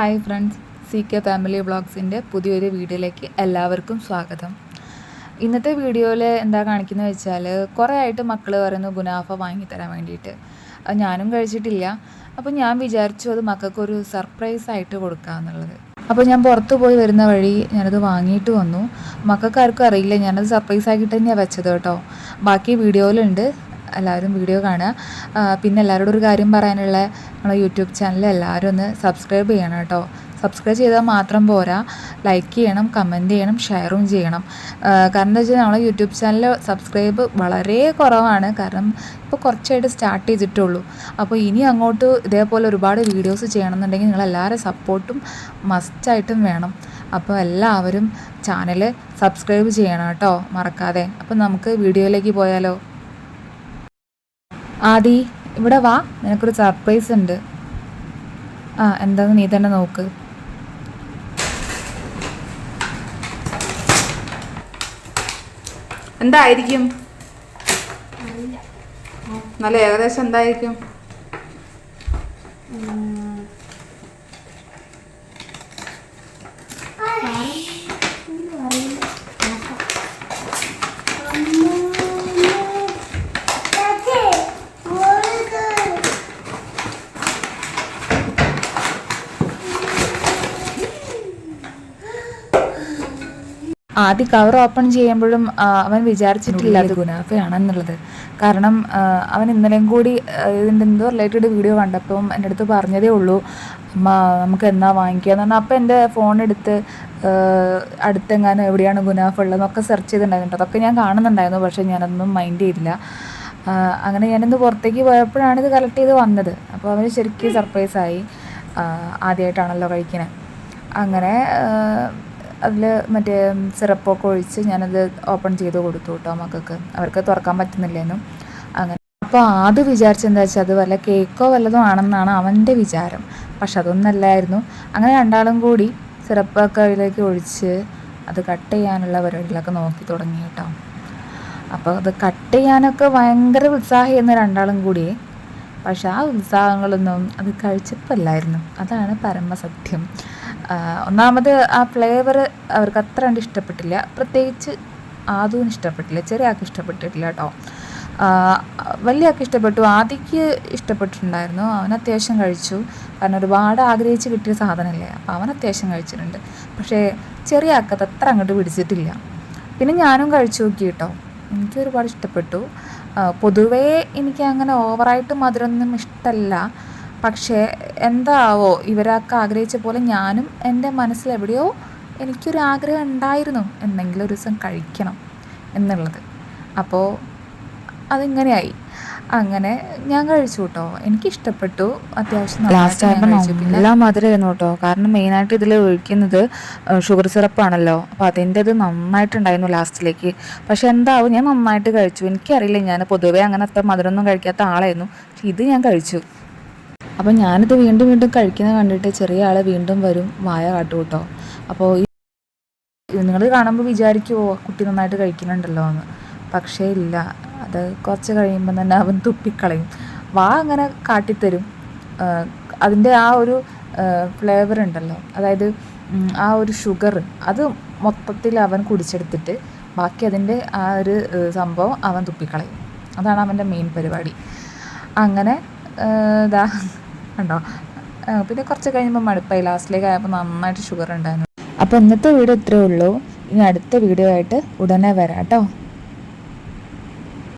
Hi friends C K family വ്ളോഗ്സിന്റെ പുതിയൊരു വീഡിയോയിലേക്ക് എല്ലാവർക്കും സ്വാഗതം. ഇന്നത്തെ വീഡിയോയിൽ എന്താ കാണിക്കുന്നത് വെച്ചാൽ കുറേ ആയിട്ട് മക്കൾ പറയുന്നു ഗുനാഫ വാങ്ങിത്തരാൻ വേണ്ടിയിട്ട്. ഞാനും കഴിച്ചിട്ടില്ല. അപ്പോൾ ഞാൻ വിചാരിച്ചു അത് മക്കൾക്കൊരു സർപ്രൈസ് ആയിട്ട് കൊടുക്കാമെന്നുള്ളത് അപ്പോൾ ഞാൻ പുറത്ത് പോയി വരുന്ന വഴി ഞാനത് വാങ്ങിയിട്ട് വന്നു. മക്കൾക്ക് ആർക്കും അറിയില്ല ഞാനത് സർപ്രൈസ് ആക്കിയിട്ട് തന്നെയാണ് വെച്ചത് കേട്ടോ. ബാക്കി വീഡിയോയിലുണ്ട്. എല്ലാവരും വീഡിയോ കാണുക. പിന്നെ എല്ലാവരോടും ഒരു കാര്യം പറയാനുള്ള നമ്മളെ യൂട്യൂബ് ചാനൽ എല്ലാവരും ഒന്ന് സബ്സ്ക്രൈബ് ചെയ്യണം കേട്ടോ. സബ്സ്ക്രൈബ് ചെയ്താൽ മാത്രം പോരാ. ലൈക്ക് ചെയ്യണം കമന്റ് ചെയ്യണം ഷെയറും ചെയ്യണം. കാരണം എന്താ വെച്ചാൽ നമ്മളെ യൂട്യൂബ് ചാനൽ സബ്സ്ക്രൈബ് വളരെ കുറവാണ്. കാരണം ഇപ്പോൾ കുറച്ചായിട്ട് സ്റ്റാർട്ട് ചെയ്തിട്ടുള്ളൂ. അപ്പോൾ ഇനി അങ്ങോട്ട് ഇതേപോലെ ഒരുപാട് വീഡിയോസ് ചെയ്യണമെന്നുണ്ടെങ്കിൽ നിങ്ങൾ എല്ലാവരും സപ്പോർട്ടും മസ്റ്റായിട്ടും വേണം. അപ്പോൾ എല്ലാവരും ചാനൽ സബ്സ്ക്രൈബ് ചെയ്യണം കേട്ടോ. മറക്കാതെ. അപ്പോൾ നമുക്ക് വീഡിയോയിലേക്ക് പോയാലോ? ആദി ഇവിടെ വാ. നിനക്കൊരു സർപ്രൈസ് ഉണ്ട്. ആ എന്താന്ന് നീ തന്നെ നോക്ക്. എന്തായിരിക്കും? നല്ല ഏകദേശം എന്തായിരിക്കും? ആദ്യ കവർ ഓപ്പൺ ചെയ്യുമ്പോഴും അവൻ വിചാരിച്ചിട്ടില്ല അത് ഗുനാഫയാണെന്നുള്ളത് കാരണം അവൻ ഇന്നലെയും കൂടി ഇതിന്റെ എന്തോ റിലേറ്റഡ് വീഡിയോ കണ്ടപ്പം എന്റെ അടുത്ത് പറഞ്ഞതേ ഉള്ളൂ അമ്മ നമുക്ക് എന്നാ വാങ്ങിക്കുക എന്ന് പറഞ്ഞാൽ അപ്പം എന്റെ ഫോൺ എടുത്ത് ആ, അടുത്തെങ്ങാനും എവിടെയാണ് ഗുനാഫ ഉള്ളതെന്നൊക്കെ സെർച്ച് ചെയ്തിട്ടുണ്ടായിരുന്നു. അതൊക്കെ ഞാൻ കാണുന്നുണ്ടായിരുന്നു പക്ഷേ ഞാനതൊന്നും മൈൻഡ് ചെയ്തില്ല. അങ്ങനെ ഞാനിന്ന് പുറത്തേക്ക് പോയപ്പോഴാണ് ഇത് കളക്ട് ചെയ്ത് വന്നത്. അപ്പോൾ അവന് ശരിക്കും സർപ്രൈസായി ആദ്യമായിട്ടാണല്ലോ കഴിക്കുന്നത് അങ്ങനെ അതിൽ മറ്റേ സിറപ്പൊക്കെ ഒഴിച്ച് ഞാനത് ഓപ്പൺ ചെയ്ത് കൊടുത്തു കേട്ടോ മക്കൾക്ക്. അവർക്ക് തുറക്കാൻ പറ്റുന്നില്ലേന്നു. അങ്ങനെ അപ്പോൾ ആദ്യം വിചാരിച്ചെന്താ വെച്ചാൽ അത് വല്ല കേക്കോ വല്ലതും ആണെന്നാണ് അവന്റെ വിചാരം. പക്ഷെ അതൊന്നല്ലായിരുന്നു. അങ്ങനെ രണ്ടാളും കൂടി സിറപ്പൊക്കെ അതിലേക്ക് ഒഴിച്ച് അത് കട്ട് ചെയ്യാനുള്ള പരിപാടികളൊക്കെ നോക്കി തുടങ്ങി കേട്ടോ അപ്പോൾ അത് കട്ട് ചെയ്യാനൊക്കെ ഭയങ്കര ഉത്സാഹമായിരുന്നു രണ്ടാളും കൂടി. പക്ഷെ ആ ഉത്സാഹങ്ങളൊന്നും അത് കഴിച്ചപ്പോൾ കഴിച്ചപ്പല്ലായിരുന്നു. അതാണ് പരമസത്യം. ഒന്നാമത് ആ ഫ്ലേവർ അവർക്ക് അത്ര കണ്ട് ഇഷ്ടപ്പെട്ടില്ല. പ്രത്യേകിച്ച് ആദൂന് ഇഷ്ടപ്പെട്ടില്ല. ചെറിയ ആൾക്ക് ഇഷ്ടപ്പെട്ടിട്ടില്ല കേട്ടോ വലിയ ആൾക്ക് ഇഷ്ടപ്പെട്ടു. ആദിക്ക് ഇഷ്ടപ്പെട്ടിട്ടുണ്ടായിരുന്നു. അവൻ അത്യാവശ്യം കഴിച്ചു. കാരണം ഒരുപാട് ആഗ്രഹിച്ച് കിട്ടിയ സാധനമല്ലേ അപ്പോൾ അവൻ അത്യാവശ്യം കഴിച്ചിട്ടുണ്ട്. പക്ഷേ ചെറിയ ആൾക്കത് അത് അത്ര അങ്ങോട്ട് പിടിച്ചിട്ടില്ല. പിന്നെ ഞാനും കഴിച്ചു നോക്കി കേട്ടോ എനിക്ക് ഒരുപാട് ഇഷ്ടപ്പെട്ടു. പൊതുവേ എനിക്ക് അങ്ങനെ ഓവറായിട്ട് മധുരമൊന്നും ഇഷ്ടമല്ല പക്ഷേ എന്താവോ ഇവരൊക്കെ ആഗ്രഹിച്ച പോലെ ഞാനും എന്റെ മനസ്സിൽ എവിടെയോ എനിക്കൊരു ആഗ്രഹം ഉണ്ടായിരുന്നു എന്തെങ്കിലും ഒരു ദിവസം കഴിക്കണം എന്നുള്ളത്. അപ്പോൾ അതിങ്ങനെയായി. അങ്ങനെ ഞാൻ കഴിച്ചു കേട്ടോ എനിക്ക് ഇഷ്ടപ്പെട്ടു അത്യാവശ്യം ലാസ്റ്റ് ആയപ്പോൾ നല്ല മധുരമായിരുന്നു കേട്ടോ കാരണം മെയിനായിട്ട് ഇതിൽ ഒഴിക്കുന്നത് ഷുഗർ സിറപ്പാണല്ലോ അപ്പോൾ അതിന്റെ ഇത് നന്നായിട്ടുണ്ടായിരുന്നു ലാസ്റ്റിലേക്ക് പക്ഷെ എന്താവും ഞാൻ നന്നായിട്ട് കഴിച്ചു. എനിക്കറിയില്ല. ഞാൻ പൊതുവേ അങ്ങനെ അത്ര മധുരമൊന്നും കഴിക്കാത്ത ആളായിരുന്നു. പക്ഷെ ഇത് ഞാൻ കഴിച്ചു. അപ്പോൾ ഞാനിത് വീണ്ടും വീണ്ടും കഴിക്കുന്നത് കണ്ടിട്ട് ചെറിയ ആൾ വീണ്ടും വരും മായ കാട്ടു കേട്ടോ അപ്പോൾ നിങ്ങൾ കാണുമ്പോൾ വിചാരിക്കുമോ കുട്ടി നന്നായിട്ട് കഴിക്കുന്നുണ്ടല്ലോ എന്ന്. പക്ഷേ ഇല്ല അത് കുറച്ച് കഴിയുമ്പോൾ തന്നെ അവൻ തുപ്പിക്കളയും. വാ അങ്ങനെ കാട്ടിത്തരും. അതിന്റെ ആ ഒരു ഫ്ലേവർ ഉണ്ടല്ലോ. അതായത് ആ ഒരു ഷുഗർ അത് മൊത്തത്തിൽ അവൻ കുടിച്ചെടുത്തിട്ട് ബാക്കി അതിന്റെ ആ ഒരു സംഭവം അവൻ തുപ്പിക്കളയും. അതാണ് അവന്റെ മെയിൻ പരിപാടി. അങ്ങനെ ഇതാ കണ്ടോ പിന്നെ കുറച്ച് കഴിയുമ്പോൾ മടുപ്പായി. ലാസ്റ്റിലേക്ക് ആയപ്പോൾ നന്നായിട്ട് ഷുഗർ ഉണ്ടായിരുന്നു. അപ്പോൾ ഇന്നത്തെ വീഡിയോ ഇത്രയേ ഉള്ളൂ. ഇനി അടുത്ത വീഡിയോ ആയിട്ട് ഉടനെ വരാം. കേട്ടോ?